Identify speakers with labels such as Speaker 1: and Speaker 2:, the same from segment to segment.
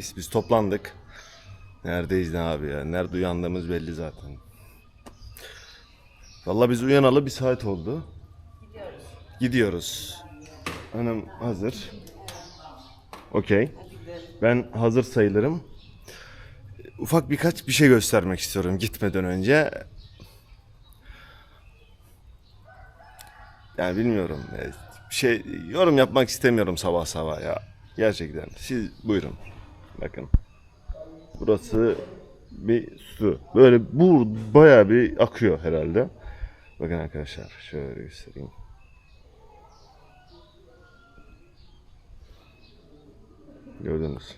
Speaker 1: Neredeyiz? Biz toplandık. Neredeyiz ne abi ya? Nerede uyandığımız belli zaten. Vallahi biz uyanalı bir saat oldu. Gidiyoruz. Gidiyoruz. Hanım hazır. Okey. Ben hazır sayılırım. Ufak birkaç bir şey göstermek istiyorum gitmeden önce. Yani bilmiyorum. Bir şey yorum yapmak istemiyorum sabah sabah ya. Gerçekten. Siz buyurun. Bakın. Burası bir su. Böyle bu bayağı bir akıyor herhalde. Bakın arkadaşlar şöyle göstereyim. Gördünüz.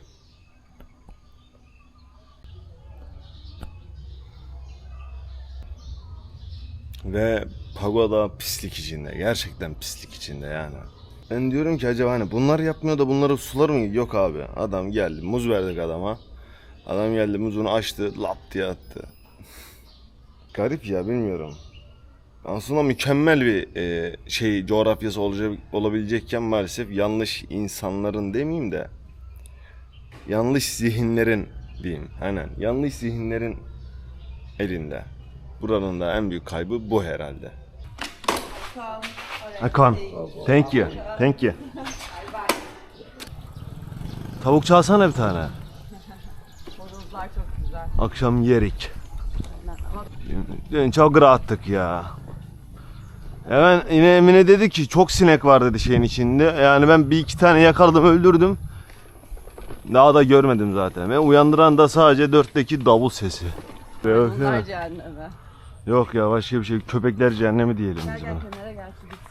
Speaker 1: Ve pagoda pislik içinde. Gerçekten pislik içinde yani. Ben diyorum ki acaba hani bunlar yapmıyor da bunları sular mı? Yok abi. Adam geldi. Muz verdik adama. Adam geldi muzunu açtı. Lap diye attı. Garip ya bilmiyorum. Aslında mükemmel bir e, şey coğrafyası olacak, olabilecekken maalesef yanlış insanların demeyeyim de yanlış zihinlerin diyeyim. Aynen. Yanlış zihinlerin elinde. Buranın da en büyük kaybı bu herhalde. Hakan. Thank you. Thank you. Tavuk çalsana bir tane.
Speaker 2: Horozlar çok güzel.
Speaker 1: Akşam yerik. Dün çok rahattık ya. Hemen yine Emine dedi ki çok sinek var dedi şeyin içinde. Yani ben bir iki tane yakaladım öldürdüm. Daha da görmedim zaten. Ve uyandıran da sadece dörtteki davul sesi. Yok
Speaker 2: cehenneme.
Speaker 1: yok ya başka bir şey. Köpekler cehennemi diyelim biz buna.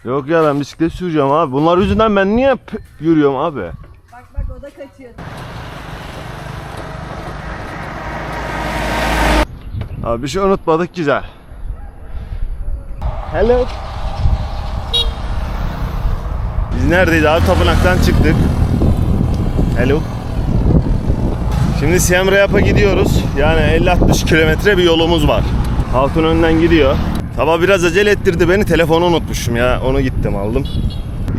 Speaker 1: Yok ya ben bisiklet süreceğim abi. Bunlar yüzünden ben niye yürüyorum abi?
Speaker 2: Bak bak o da kaçıyor.
Speaker 1: Abi bir şey unutmadık güzel. Hello. Biz neredeyiz abi? Tapınaktan çıktık. Hello. Şimdi Siem Reap'a gidiyoruz. Yani 50-60 kilometre bir yolumuz var. Hatun önden gidiyor. Sabah biraz acele ettirdi beni. Telefonu unutmuşum ya. Onu gittim aldım.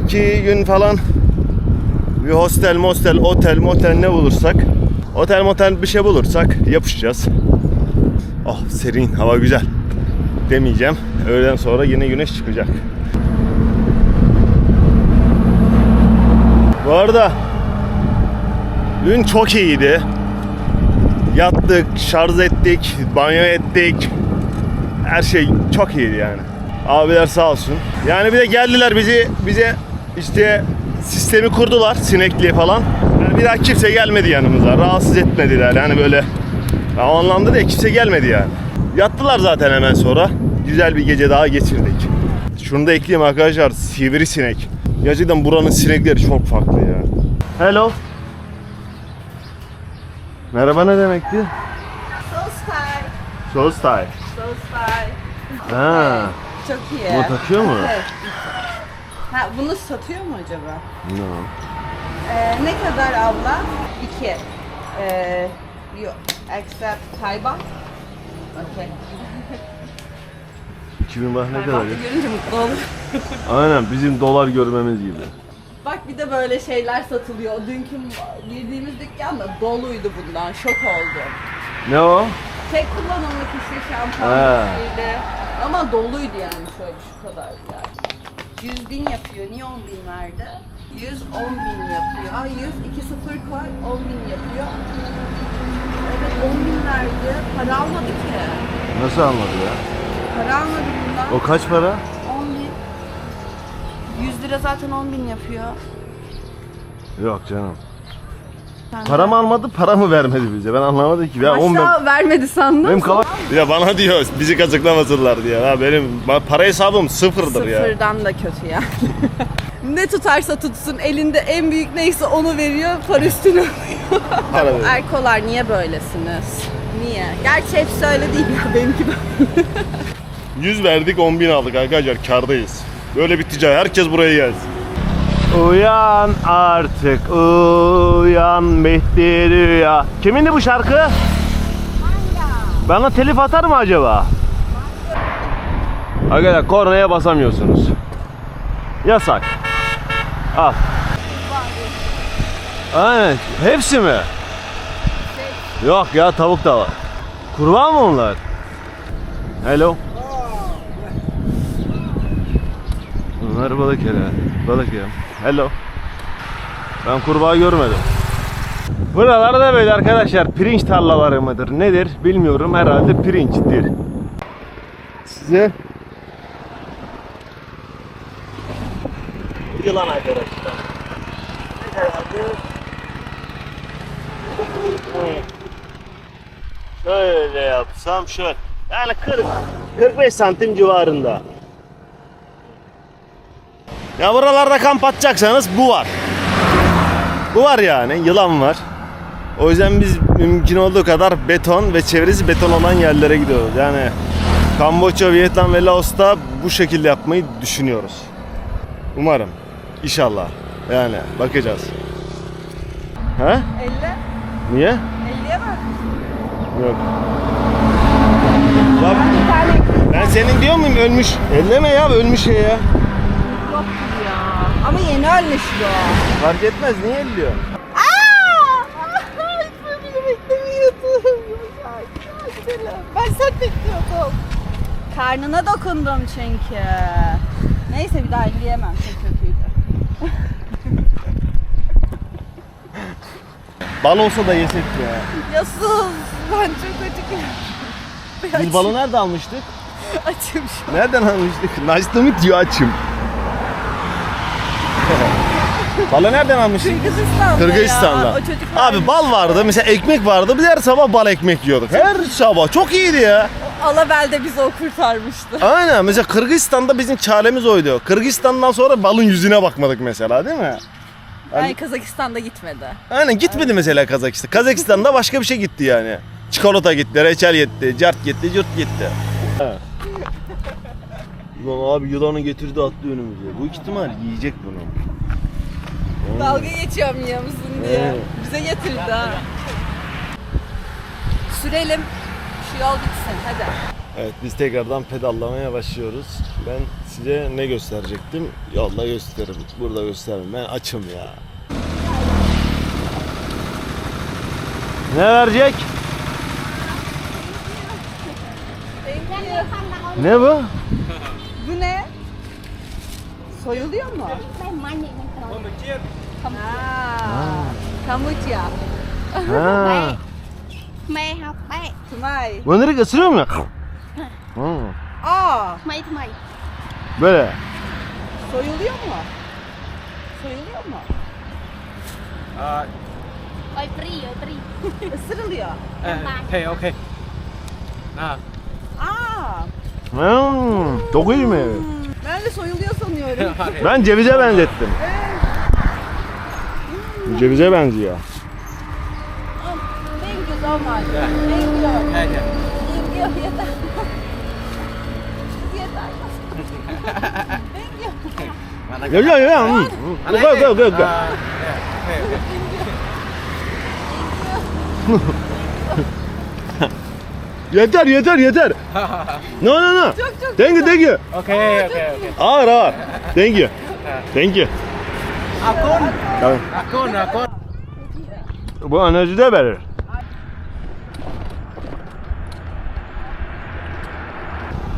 Speaker 1: İki gün falan bir hostel, mostel, otel, motel ne bulursak. Otel, motel bir şey bulursak yapışacağız. Oh serin hava güzel. Demeyeceğim. Öğleden sonra yine güneş çıkacak. Bu arada dün çok iyiydi. Yattık, şarj ettik, banyo ettik. Her şey çok iyiydi yani. Abiler sağ olsun. Yani bir de geldiler bizi bize işte sistemi kurdular sinekliği falan. Yani bir daha kimse gelmedi yanımıza. Rahatsız etmediler. Yani böyle ya o anlamda da kimse gelmedi yani. Yattılar zaten hemen sonra. Güzel bir gece daha geçirdik. Şunu da ekleyeyim arkadaşlar. Sivrisinek. Gerçekten buranın sinekleri çok farklı ya. Hello. Merhaba ne demekti?
Speaker 2: Sosfay.
Speaker 1: Sostay.
Speaker 2: Sosfay.
Speaker 1: Ha.
Speaker 2: Çok iyi.
Speaker 1: Bu takıyor mu?
Speaker 2: Evet. Ha, bunu satıyor mu acaba?
Speaker 1: No.
Speaker 2: Ee, ne kadar abla? İki. Ee, you accept Tayban? Okay.
Speaker 1: 2000 bah ne kadar? Ya?
Speaker 2: görünce mutlu olur.
Speaker 1: Aynen bizim dolar görmemiz gibi.
Speaker 2: Bak bir de böyle şeyler satılıyor. Dünkü girdiğimiz dükkan da doluydu bundan. Şok oldum.
Speaker 1: Ne o?
Speaker 2: Tek kullanımlık işte
Speaker 1: Ha.
Speaker 2: şampuan şeydi. Ama doluydu yani şöyle şu kadar yani. 100 bin yapıyor. Niye 10 bin verdi? 100 10 bin yapıyor. Aa 100 2 sıfır koy 10 bin yapıyor. Evet 10 bin verdi. Para almadı ki.
Speaker 1: Nasıl anladı ya?
Speaker 2: Para almadı bundan.
Speaker 1: O kaç para?
Speaker 2: 10 bin. 100 lira zaten 10 bin yapıyor.
Speaker 1: Yok canım.
Speaker 2: Sen
Speaker 1: Para mı almadı, para mı vermedi bize? Ben anlamadım ki. Ya on ben-
Speaker 2: Başta vermedi sandım.
Speaker 1: Benim kalan... Ya bana diyor bizi kazıklamasınlar diye. Ha benim ba- para hesabım sıfırdır ya.
Speaker 2: Sıfırdan da kötü yani. ne tutarsa tutsun elinde en büyük neyse onu veriyor para üstüne alıyor.
Speaker 1: Para veriyor.
Speaker 2: Erkolar niye böylesiniz? Niye? Gerçi hepsi öyle değil ya benimki böyle.
Speaker 1: 100 verdik 10 bin aldık arkadaşlar kardayız. Böyle bir ticaret herkes buraya gelsin. Uyan artık uyan bitti rüya. Kimindi bu şarkı? Bana telif atar mı acaba? Arkadaşlar kornaya basamıyorsunuz. Yasak. Al. Aynen. Hepsi mi? Yok ya tavuk da var. Kurban mı onlar? Hello. Bunlar balık herhalde. Balık ya. Hello. Ben kurbağa görmedim. Buralarda böyle arkadaşlar pirinç tarlaları mıdır nedir bilmiyorum herhalde pirinçtir. Size yılan arkadaşlar. Şöyle yapsam şöyle. Yani 40 45 santim civarında. Ya buralarda kamp atacaksanız bu var. Bu var yani yılan var. O yüzden biz mümkün olduğu kadar beton ve çevresi beton olan yerlere gidiyoruz. Yani Kamboçya, Vietnam ve Laos'ta bu şekilde yapmayı düşünüyoruz. Umarım. İnşallah. Yani bakacağız. He?
Speaker 2: 50.
Speaker 1: Niye?
Speaker 2: 50'ye bak.
Speaker 1: Yok. Bak, ben senin diyor muyum ölmüş? Elleme ya ölmüş şey ya.
Speaker 2: yok yeni ölmüştü o.
Speaker 1: Fark etmez niye elliyor?
Speaker 2: Aaa! Böyle beklemiyordum. Ben sen bekliyordum. Karnına dokundum çünkü. Neyse bir daha elleyemem. Çok kötüydü.
Speaker 1: Bal olsa da yesek ya.
Speaker 2: Ya sus. Ben çok acıkıyorum.
Speaker 1: Biz balı nerede almıştık?
Speaker 2: Açım şu
Speaker 1: Nereden almıştık? Nice to meet you açım. Balı nereden almıştık?
Speaker 2: Kırgızistan'da
Speaker 1: Kırgızistan'da.
Speaker 2: ya. O çocuklar
Speaker 1: Abi bal vardı. Mesela ekmek vardı. Biz her sabah bal ekmek yiyorduk. Her sabah. Çok iyiydi ya.
Speaker 2: Alabel'de bizi o kurtarmıştı.
Speaker 1: Aynen. Mesela Kırgızistan'da bizim çaremiz oydu. Kırgızistan'dan sonra balın yüzüne bakmadık mesela değil mi?
Speaker 2: Yani Kazakistan'da gitmedi.
Speaker 1: Aynen gitmedi mesela Kazakistan. Kazakistan'da başka bir şey gitti yani. Çikolata gitti, reçel gitti, cart gitti, cürt gitti. Ulan abi yılanı getirdi attı önümüze. Bu ihtimal yiyecek bunu.
Speaker 2: Dalga geçiyorum yiyor musun diye.
Speaker 1: Evet.
Speaker 2: Bize getirdi ha. Sürelim. Şu yol bitsin hadi.
Speaker 1: Evet biz tekrardan pedallamaya başlıyoruz. Ben size ne gösterecektim? Yolda gösteririm. Burada gösteririm. Ben açım ya. Ne verecek? Ne bu?
Speaker 2: Bu ne? Soyuluyor mu? Ha. Kamboçya.
Speaker 1: Ha.
Speaker 3: mày học bạn
Speaker 2: Tımay.
Speaker 1: Bunları ısırıyor mu? Hı.
Speaker 2: Aa.
Speaker 3: mày
Speaker 1: Böyle.
Speaker 2: Soyuluyor mu? Soyuluyor mu?
Speaker 3: ơi free ơi free
Speaker 2: Isırılıyor.
Speaker 4: Okay, okay. Ah,
Speaker 2: Aa.
Speaker 1: Hmm, çok iyi mi?
Speaker 2: Ben de soyuluyor sanıyorum.
Speaker 1: Ben cevize benzettim. Cevize benziyor.
Speaker 2: Thank you so much. Thank you.
Speaker 4: yeah, yeah.
Speaker 2: Thank you. Yeter. Yeter. Thank you.
Speaker 1: Gel gel gel. Gel gel gel gel.
Speaker 4: Ah, yeah, okay, okay.
Speaker 1: Yeter yeter yeter. No no no.
Speaker 2: Çok çok
Speaker 1: Thank you thank you.
Speaker 4: Okay, okay, okay.
Speaker 1: Ağır ağır. Thank you. Thank you.
Speaker 4: Akun,
Speaker 1: Tamam.
Speaker 4: akun, akun.
Speaker 1: Bu enerji de verir.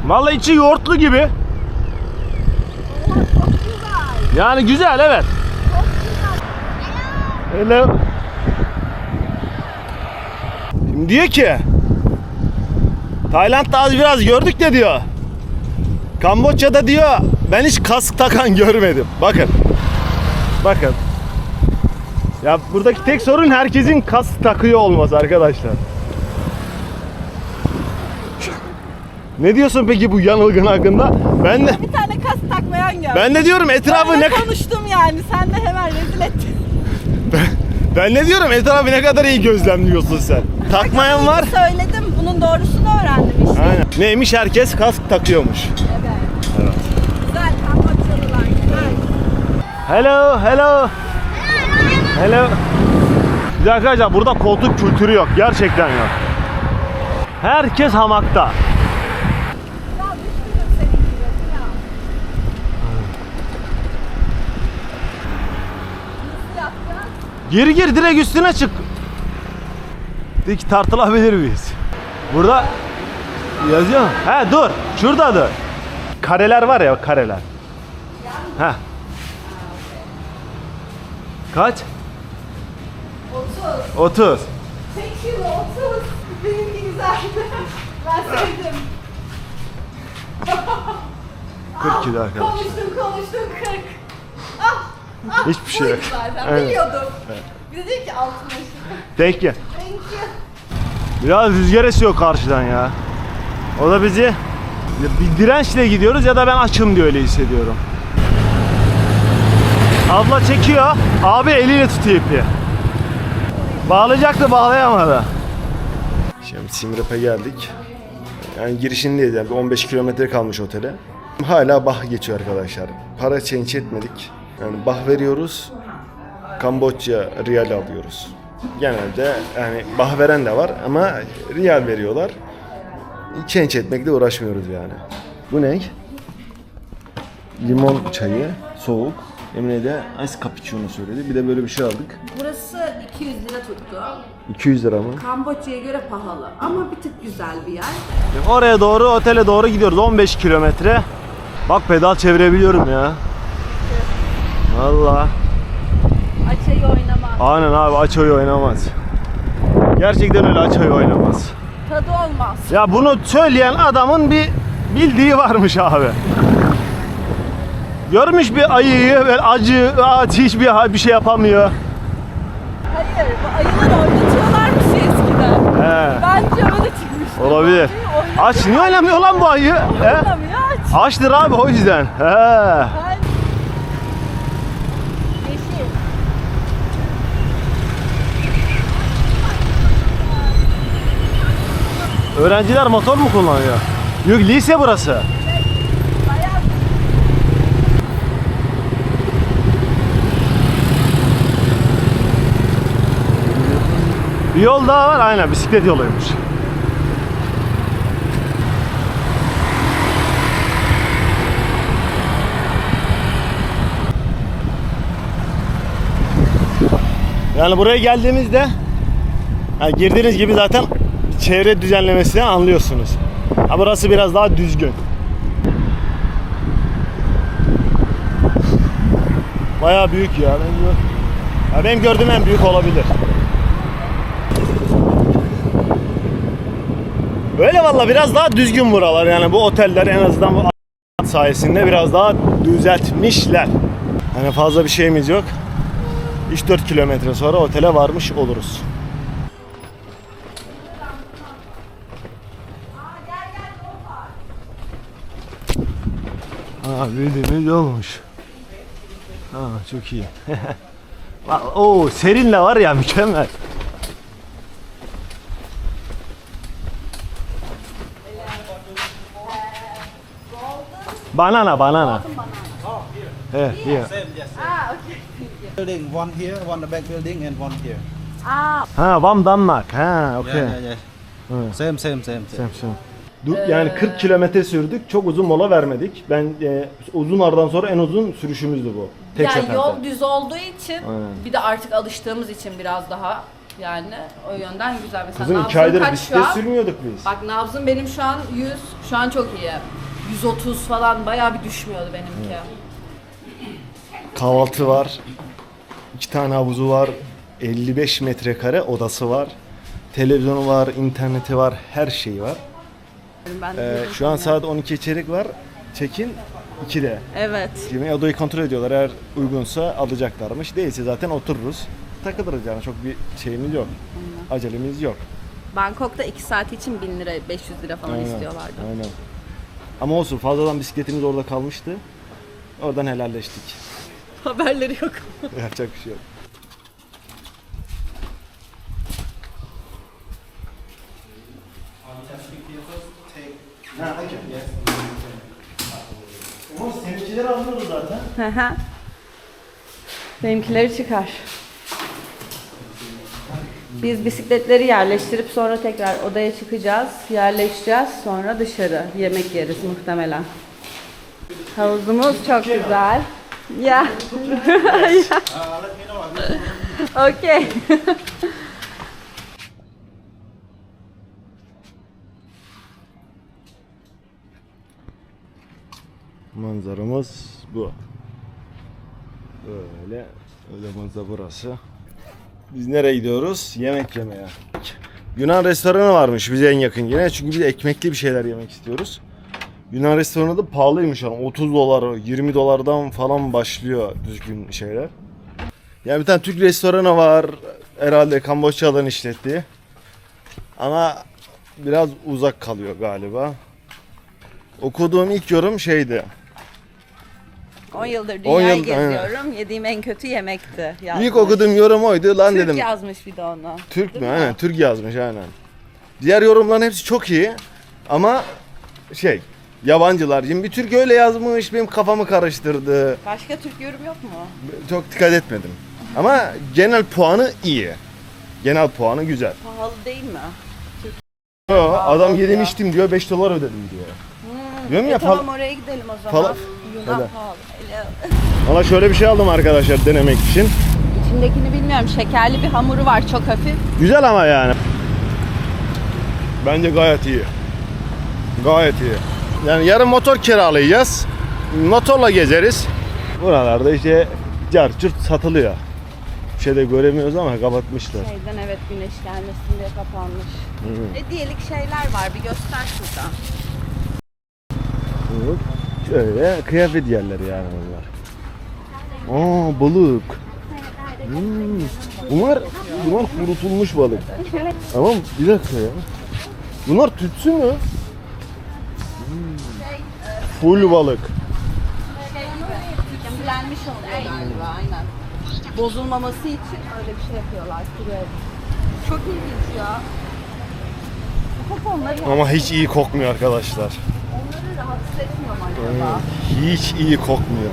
Speaker 1: Vallahi içi yoğurtlu gibi. Yani güzel evet. Hello. Şimdi diyor ki Tayland'da az biraz gördük de diyor. Kamboçya'da diyor ben hiç kask takan görmedim. Bakın. Bakın. Ya buradaki tek sorun herkesin kask takıyor olması arkadaşlar. Ne diyorsun peki bu yanılgın hakkında? Ben de
Speaker 2: Bir tane kas takmayan gördüm.
Speaker 1: ben de diyorum etrafı ne
Speaker 2: konuştum yani. Sen de hemen rezil ettin.
Speaker 1: ben ne diyorum etrafı ne kadar iyi gözlemliyorsun sen. Takmayan var.
Speaker 2: Söyledim. Bunun doğrusunu öğrendim işte.
Speaker 1: Aynen. Neymiş herkes kask takıyormuş.
Speaker 2: Evet. Güzel Kamboçyalılar. Güzel.
Speaker 1: Hello, hello. Hello. Bir arkadaşlar burada koltuk kültürü yok. Gerçekten yok. Herkes hamakta. Gir gir direkt üstüne çık. Dik tartılabilir miyiz? Burada yazıyor mu? He dur. Şurada dur. Kareler var ya kareler. He. Kaç?
Speaker 2: 30.
Speaker 1: 30.
Speaker 2: Tek kilo 30. Benimki güzeldi. Ben sevdim.
Speaker 1: 40 kilo arkadaşlar.
Speaker 2: Konuştum konuştum 40. Ah, ah,
Speaker 1: Hiçbir şey yok.
Speaker 2: buydu Zaten.
Speaker 1: Aynen.
Speaker 2: Biliyordum. Bir de dedi ki 60.
Speaker 1: Thank you.
Speaker 2: Thank you.
Speaker 1: Biraz rüzgar esiyor karşıdan ya. O da bizi bir dirençle gidiyoruz ya da ben açım diye öyle hissediyorum. Abla çekiyor. Abi eliyle tutuyor ipi. Bağlayacaktı bağlayamadı. Şimdi Simrep'e geldik. Yani girişindeyiz yani bir 15 kilometre kalmış otele. Hala bah geçiyor arkadaşlar. Para change etmedik. Yani bah veriyoruz. Kamboçya riyal alıyoruz. Genelde yani bah veren de var ama riyal veriyorlar. Change etmekle uğraşmıyoruz yani. Bu ne? Limon çayı, soğuk. Emine de ice cappuccino söyledi. Bir de böyle bir şey aldık.
Speaker 2: Burası 200 lira tuttu.
Speaker 1: 200 lira mı?
Speaker 2: Kamboçya'ya göre pahalı ama bir tık güzel bir yer.
Speaker 1: Oraya doğru, otele doğru gidiyoruz. 15 kilometre. Bak pedal çevirebiliyorum ya. Valla.
Speaker 2: Açayı oynama.
Speaker 1: Aynen abi aç oyu oynamaz. Gerçekten öyle aç oyu oynamaz.
Speaker 2: Tadı olmaz.
Speaker 1: Ya bunu söyleyen adamın bir bildiği varmış abi. Görmüş bir ayıyı böyle acı, aç hiçbir bir şey yapamıyor.
Speaker 2: Hayır, bu ayıları oynatıyorlarmış ya eskiden.
Speaker 1: He,
Speaker 2: Bence öyle çıkmış.
Speaker 1: olabilir. Aç niye oynamıyor lan bu ayı? He?
Speaker 2: Oynamıyor aç.
Speaker 1: Açtır abi o yüzden. He.
Speaker 3: Yeşil.
Speaker 1: Öğrenciler motor mu kullanıyor? Yok lise burası. Bir yol daha var aynen bisiklet yoluymuş. Yani buraya geldiğimizde Ha, girdiğiniz gibi zaten çevre düzenlemesini anlıyorsunuz. Ha, burası biraz daha düzgün. Bayağı büyük ya. Benim, ya benim gördüğüm en büyük olabilir. Böyle valla biraz daha düzgün buralar yani bu oteller en azından bu sayesinde biraz daha düzeltmişler. Hani fazla bir şeyimiz yok. 3-4 kilometre sonra otele varmış oluruz. Ha bildiğimiz olmuş. Ha çok iyi. Oo serinle var ya mükemmel. Banana banana. Here, here.
Speaker 4: Same, yes.
Speaker 2: Ah, okay.
Speaker 4: Building one here, one the back building, and one here.
Speaker 2: Aa,
Speaker 1: Ha Van Danmark. Ha okey.
Speaker 4: Yeah, yeah, yeah.
Speaker 1: Evet.
Speaker 4: Same, same, same, same.
Speaker 1: Sen. Du- Yani 40 kilometre sürdük. Çok uzun mola vermedik. Ben e, uzun aradan sonra en uzun sürüşümüzdü bu. Tek
Speaker 2: yani
Speaker 1: seferde.
Speaker 2: yol düz olduğu için
Speaker 1: Aynen.
Speaker 2: bir de artık alıştığımız için biraz daha yani o yönden güzel. Mesela
Speaker 1: Kızım
Speaker 2: nabzın
Speaker 1: iki aydır
Speaker 2: kaç şu
Speaker 1: bisiklet
Speaker 2: an?
Speaker 1: sürmüyorduk biz.
Speaker 2: Bak nabzım benim şu an 100, şu an çok iyi. 130 falan bayağı bir düşmüyordu benimki.
Speaker 1: Kahvaltı var. iki tane havuzu var. 55 metrekare odası var. Televizyonu var, interneti var, her şeyi var.
Speaker 2: Ben
Speaker 1: Ee, şu an saat 12 çeyrek var. Check-in 2'de.
Speaker 2: Evet.
Speaker 1: Şimdi odayı kontrol ediyorlar. Eğer uygunsa alacaklarmış. Değilse zaten otururuz. Takılırız yani çok bir şeyimiz yok. Acelemiz yok.
Speaker 2: Bangkok'ta 2 saat için 1000 lira, 500 lira falan
Speaker 1: Aynen,
Speaker 2: istiyorlardı.
Speaker 1: Aynen. Ama olsun fazladan bisikletimiz orada kalmıştı. Oradan helalleştik.
Speaker 2: Haberleri yok.
Speaker 1: Yapacak bir şey yok. Ama seninkileri alıyoruz zaten.
Speaker 2: Benimkileri çıkar. Biz bisikletleri yerleştirip sonra tekrar odaya çıkacağız, yerleşeceğiz, sonra dışarı yemek yeriz muhtemelen. Havuzumuz çok güzel. Ya. Okey.
Speaker 1: Manzaramız bu. Böyle. Öyle manzara burası. Biz nereye gidiyoruz? Yemek yemeye. Yunan restoranı varmış bize en yakın yine. Çünkü biz ekmekli bir şeyler yemek istiyoruz. Yunan restoranı da pahalıymış yani 30 dolar, 20 dolardan falan başlıyor düzgün şeyler. Yani bir tane Türk restoranı var. Herhalde Kamboçya'dan işlettiği. Ama biraz uzak kalıyor galiba. Okuduğum ilk yorum şeydi.
Speaker 2: 10 yıldır
Speaker 1: 10
Speaker 2: dünyayı
Speaker 1: yıl- aynen.
Speaker 2: geziyorum. Yediğim en kötü yemekti. Yazmış.
Speaker 1: İlk okuduğum yorum oydu. Lan
Speaker 2: Türk
Speaker 1: dedim.
Speaker 2: yazmış bir de onu.
Speaker 1: Türk mü? Aynen Türk yazmış aynen. Diğer yorumların hepsi çok iyi ama şey yabancılar. Şimdi bir Türk öyle yazmış benim kafamı karıştırdı.
Speaker 2: Başka Türk yorum yok mu?
Speaker 1: Çok dikkat etmedim. Ama genel puanı iyi. Genel puanı güzel.
Speaker 2: Pahalı değil mi?
Speaker 1: Yo, adam yedim
Speaker 2: ya.
Speaker 1: içtim diyor 5 dolar ödedim diyor. Diyorum
Speaker 2: E
Speaker 1: ya
Speaker 2: tamam oraya gidelim o zaman. Yunan
Speaker 1: Öyle.
Speaker 2: pahalı.
Speaker 1: Valla şöyle bir şey aldım arkadaşlar denemek için.
Speaker 2: İçindekini bilmiyorum. Şekerli bir hamuru var çok hafif.
Speaker 1: Güzel ama yani. Bence gayet iyi. Gayet iyi. Yani yarın motor kiralayacağız. Motorla gezeriz. Buralarda işte car cürt satılıyor. Bir şey de göremiyoruz ama kapatmışlar.
Speaker 2: Şeyden evet güneş gelmesin diye kapanmış. Hediyelik şeyler var bir göster şuradan.
Speaker 1: Şöyle kıyafet yerleri yani bunlar. Aa balık. Hmm. Bunlar, bunlar kurutulmuş balık. Ama bir dakika ya. Bunlar tütsü mü? Hmm. Full balık.
Speaker 2: Temizlenmiş oluyor galiba aynen. Bozulmaması için öyle bir şey yapıyorlar. Çok ilginç ya.
Speaker 1: Ama hiç iyi kokmuyor arkadaşlar.
Speaker 2: Onları rahatsız etmiyor mu acaba?
Speaker 1: Hiç iyi kokmuyor.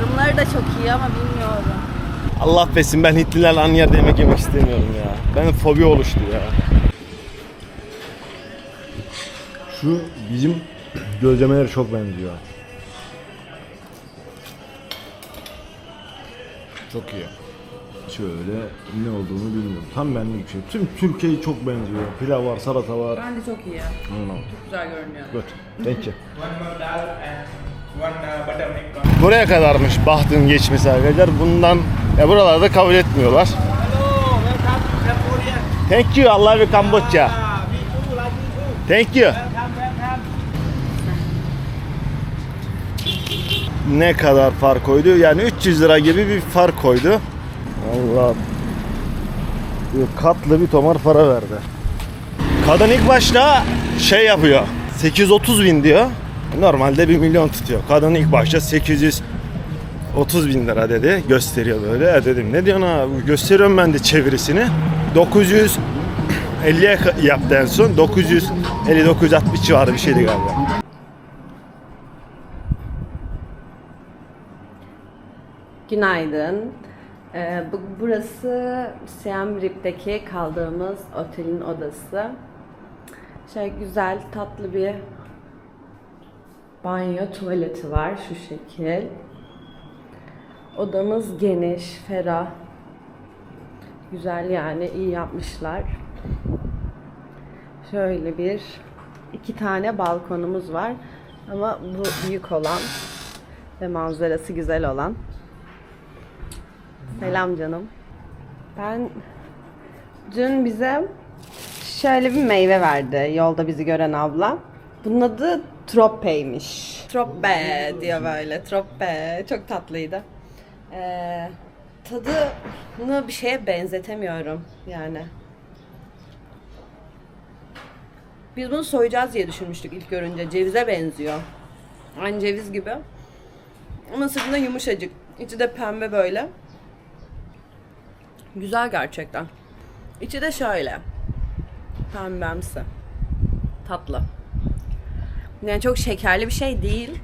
Speaker 2: Yorumları da çok iyi ama bilmiyorum.
Speaker 1: Allah besin ben Hitlilerle aynı yerde yemek yemek istemiyorum ya. Ben fobi oluştu ya. Şu bizim gözlemeler çok benziyor. Çok iyi. Şöyle ne olduğunu bilmiyorum. Tam benlik bir şey. Tüm Türkiye'yi çok benziyor. Pilav var, salata var.
Speaker 2: Bence çok iyi.
Speaker 1: Aynen.
Speaker 2: Çok güzel görünüyor.
Speaker 1: Good. Thank you.
Speaker 5: one more dal and one uh.
Speaker 1: Buraya kadarmış bahtın geçmesi arkadaşlar. Bundan ya buralarda kabul etmiyorlar. Thank you. Allah ve Kamboçya. Thank you. Ne kadar fark koydu? Yani 300 lira gibi bir fark koydu. Allah. Katlı bir tomar para verdi. Kadın ilk başta şey yapıyor. 830 bin diyor. Normalde 1 milyon tutuyor. Kadın ilk başta 830 bin lira dedi. Gösteriyor böyle. E dedim ne diyorsun abi? Gösteriyorum ben de çevirisini. 950'ye yaptı en son. 950-960 civarı bir şeydi galiba.
Speaker 2: Günaydın. Ee, bu, burası Siem Reap'teki kaldığımız otelin odası. Şey güzel, tatlı bir banyo, tuvaleti var şu şekil. Odamız geniş, ferah. Güzel yani, iyi yapmışlar. Şöyle bir iki tane balkonumuz var. Ama bu büyük olan ve manzarası güzel olan. Selam canım. Ben dün bize şöyle bir meyve verdi yolda bizi gören abla. Bunun adı tropeymiş. Trope diyor böyle. Trope. Çok tatlıydı. Ee, tadını bir şeye benzetemiyorum yani. Biz bunu soyacağız diye düşünmüştük ilk görünce. Cevize benziyor. Aynı ceviz gibi. Ama sırtında yumuşacık. İçi de pembe böyle. Güzel gerçekten. İçi de şöyle. Pembemsi. Tatlı. Yani çok şekerli bir şey değil.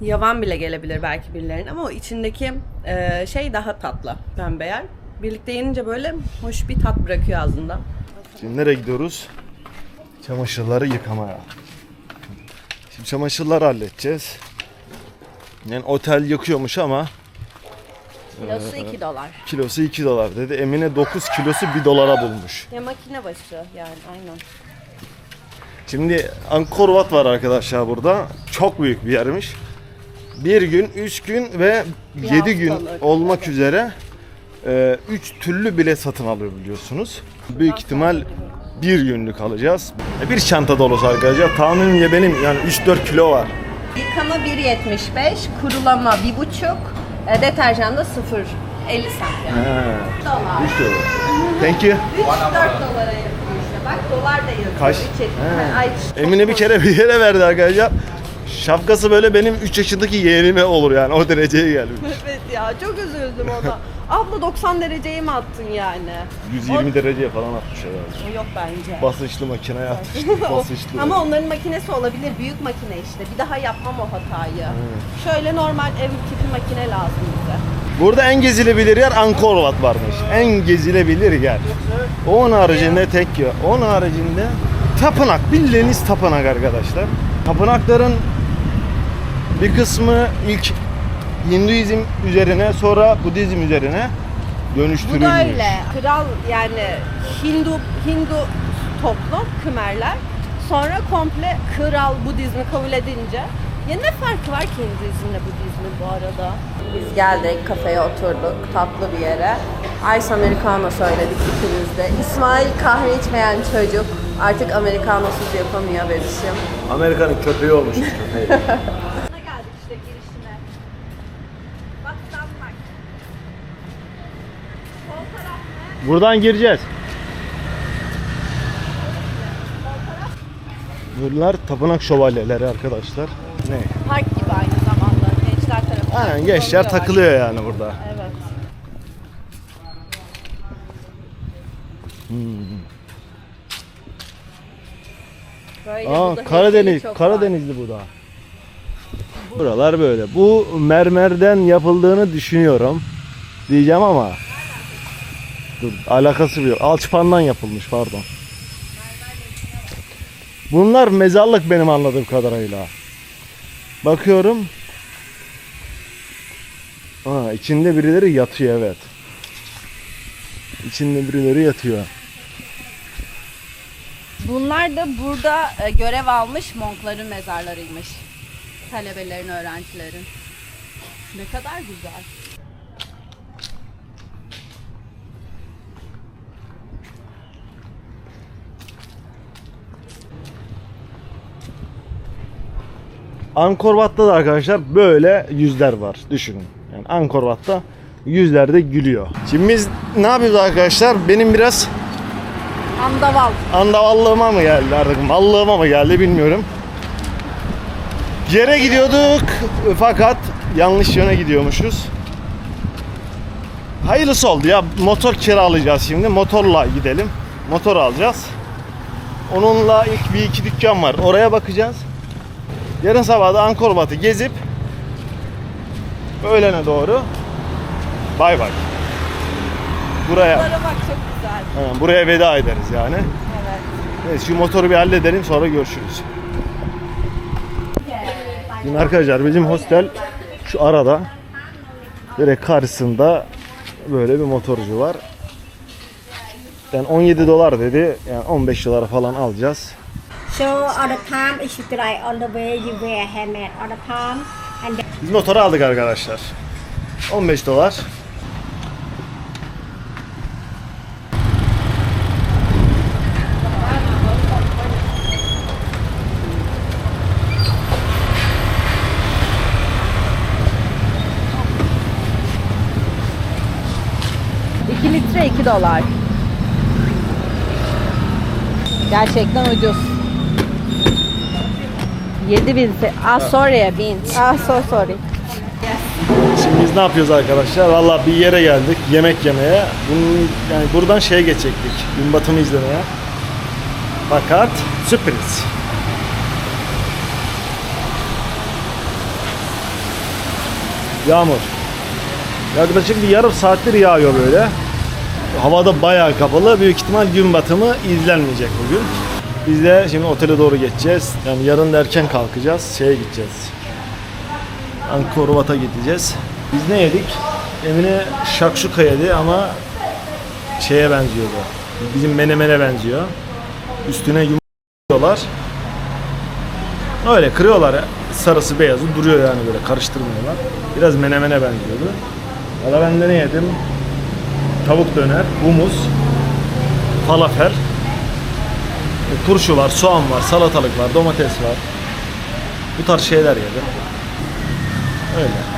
Speaker 2: Yavan bile gelebilir belki birilerine ama o içindeki e, şey daha tatlı. Pembe yer. Birlikte yenince böyle hoş bir tat bırakıyor ağzında.
Speaker 1: Şimdi nereye gidiyoruz? Çamaşırları yıkamaya. Şimdi çamaşırları halledeceğiz. Yani otel yıkıyormuş ama
Speaker 2: Kilosu 2 dolar.
Speaker 1: Kilosu 2 dolar dedi. Emine 9 kilosu 1 dolara bulmuş.
Speaker 2: Ya makine başı yani aynen.
Speaker 1: Şimdi Angkor Wat var arkadaşlar burada. Çok büyük bir yermiş. Bir gün, üç gün ve
Speaker 2: Bir
Speaker 1: yedi gün olmak üzere e, üç türlü bilet satın alıyor biliyorsunuz. Büyük ihtimal bir günlük alacağız. E, Bir çanta dolusu arkadaşlar. Tahminimce benim yani 3-4 kilo var.
Speaker 2: Yıkama 1.75, kurulama 1.5, e, deterjan da 0. 50 cent yani.
Speaker 1: He.
Speaker 2: Dolar.
Speaker 1: 3 dolar. Thank you.
Speaker 2: 3-4 dolara yapıyor işte. Bak dolar da yazıyor.
Speaker 1: Kaç?
Speaker 2: Ay,
Speaker 1: Emine bir kere bir yere verdi arkadaşlar. Şapkası böyle benim 3 yaşındaki yeğenime olur yani o dereceye gelmiş.
Speaker 2: Evet ya çok üzüldüm ona. Abla 90 dereceye mi attın yani?
Speaker 1: 120 dereceye falan atmış herhalde.
Speaker 2: O yok bence.
Speaker 1: Basınçlı makineye atmıştı. Basınçlı.
Speaker 2: Ama onların makinesi olabilir. Büyük makine işte. Bir daha yapmam o hatayı. Şöyle normal ev tipi makine lazım bize.
Speaker 1: Burada en gezilebilir yer Angkor Wat varmış. En gezilebilir yer. Onun haricinde tek ya. Onun haricinde tapınak. Bildiğiniz tapınak arkadaşlar. Tapınakların bir kısmı ilk Hinduizm üzerine sonra Budizm üzerine
Speaker 2: Bu
Speaker 1: dönüştürülmüş.
Speaker 2: da öyle. Kral yani Hindu Hindu toplum Kümerler. Sonra komple kral Budizmi kabul edince ya ne farkı var ki Hinduizmle Budizmin bu arada? Biz geldik kafeye oturduk tatlı bir yere. Ice Americano söyledik ikimiz de. İsmail kahve içmeyen çocuk artık Amerikanosuz yapamıyor bebişim.
Speaker 1: Amerika'nın köpeği olmuş köpeği.
Speaker 2: geldik işte girişine. Bak bak. Sol taraf ne?
Speaker 1: Buradan gireceğiz. Bunlar tapınak şövalyeleri arkadaşlar. Ne?
Speaker 2: Park gibi aynı zamanda gençler tarafından.
Speaker 1: Aynen gençler takılıyor yani burada.
Speaker 2: Evet. Böyle
Speaker 1: Aa Karadeniz,
Speaker 2: var.
Speaker 1: Karadenizli bu da. Buralar böyle. Bu mermerden yapıldığını düşünüyorum. Diyeceğim ama. Dur, alakası yok. Alçıpandan yapılmış pardon. Bunlar mezarlık benim anladığım kadarıyla. Bakıyorum. Aa, içinde birileri yatıyor evet. İçinde birileri yatıyor.
Speaker 2: Bunlar da burada e, görev almış monkların mezarlarıymış. Talebelerin, öğrencilerin. Ne kadar güzel.
Speaker 1: Angkor Wat'ta da arkadaşlar böyle yüzler var. Düşünün. Yani Angkor Wat'ta yüzler de gülüyor. Şimdi biz ne yapıyoruz arkadaşlar? Benim biraz
Speaker 2: Andaval.
Speaker 1: andavallığıma mı geldi artık mallığıma mı geldi bilmiyorum. Yere gidiyorduk fakat yanlış yöne gidiyormuşuz. Hayırlısı oldu ya motor kiralayacağız şimdi motorla gidelim. Motor alacağız. Onunla ilk bir iki dükkan var oraya bakacağız. Yarın sabah da Angkor Wat'ı gezip öğlene doğru bay bay. Buraya
Speaker 2: bak çok güzel.
Speaker 1: Aynen, buraya veda ederiz yani.
Speaker 2: Evet.
Speaker 1: Evet şu motoru bir halledelim sonra görüşürüz. Şimdi arkadaşlar bizim hostel şu arada direkt karşısında böyle bir motorcu var. Yani 17 dolar dedi. Yani 15 dolara falan alacağız.
Speaker 6: So all the time if you try on the way you wear helmet all the time and then
Speaker 1: Biz motoru aldık arkadaşlar. 15 dolar.
Speaker 2: Litre 2 dolar. Gerçekten ucuz. 7 bin. se- Ah sorry bin. Ah so sorry.
Speaker 1: Şimdi biz ne yapıyoruz arkadaşlar? Valla bir yere geldik yemek yemeye. Bunun, yani buradan şeye geçecektik. Gün batımı izlemeye. Fakat sürpriz. Yağmur. Yaklaşık bir yarım saattir yağıyor böyle. Havada bayağı kapalı. Büyük ihtimal gün batımı izlenmeyecek bugün. Biz de şimdi otele doğru geçeceğiz. Yani yarın da erken kalkacağız. Şeye gideceğiz. Angkor gideceğiz. Biz ne yedik? Emine şakşuka yedi ama şeye benziyordu. Bizim menemene benziyor. Üstüne yumurtluyorlar. Öyle kırıyorlar. Sarısı beyazı duruyor yani böyle karıştırmıyorlar. Biraz menemene benziyordu. Valla ben de ne yedim? Tavuk döner, humus, falafel, turşu var, soğan var, salatalık var, domates var. Bu tarz şeyler yedim. Öyle.